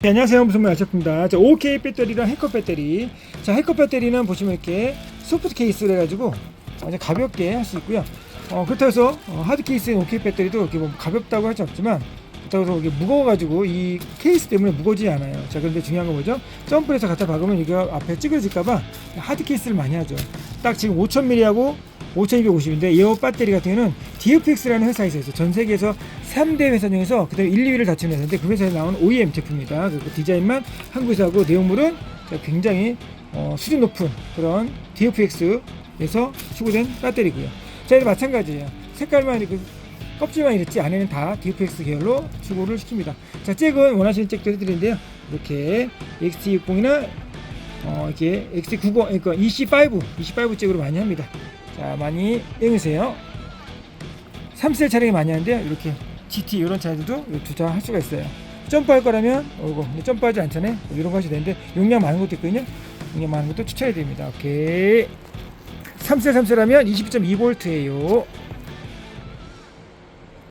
네, 안녕하세요. 무슨 말 아셨습니다. 자, OK 배터리랑 해커 배터리. 자, 해커 배터리는 보시면 이렇게 소프트 케이스를 해가지고 완전 가볍게 할 수 있고요. 어, 그렇다고 해서 어, 하드 케이스인 OK 배터리도 이렇게 뭐 가볍다고 할 수 없지만 그렇다고 해서 이게 무거워가지고 이 케이스 때문에 무거워지지 않아요. 자, 그런데 중요한 건 뭐죠? 점프해서 갖다 박으면 이거 앞에 찌그러질까봐 하드 케이스를 많이 하죠. 딱 지금 5000mA하고 5250인데 이 배터리 같은 경우는 DFX라는 회사에서. 전 세계에서 3대 회사 중에서 그다음에 1, 2위를 다치는 회사인데 그 회사에 나온 OEM 제품입니다. 그리고 디자인만 한국에서 하고 내용물은 굉장히 어, 수준 높은 그런 DFX에서 추구된 배터리고요. 자, 이제 마찬가지예요. 색깔만 이렇게 껍질만 이렇지 안에는 다 DFX 계열로 추구를 시킵니다. 자, 잭은 원하시는 잭도 해드리는데요. 이렇게 XT60이나 어, 이렇게 XT90, 그러니까 EC5, EC5 잭으로 많이 합니다. 자, 많이 이용하세요. 3셀 차량이 많이 하는데요. 이렇게 GT 이런 차들도 투자할 수가 있어요. 점프할 거라면 이거 점프하지 않잖아요. 뭐 이런 거 하셔도 되는데 용량 많은 것도 있거든요. 용량 많은 것도 추천해 드립니다. 오케이. 3셀 3셀 하면 22.2V예요.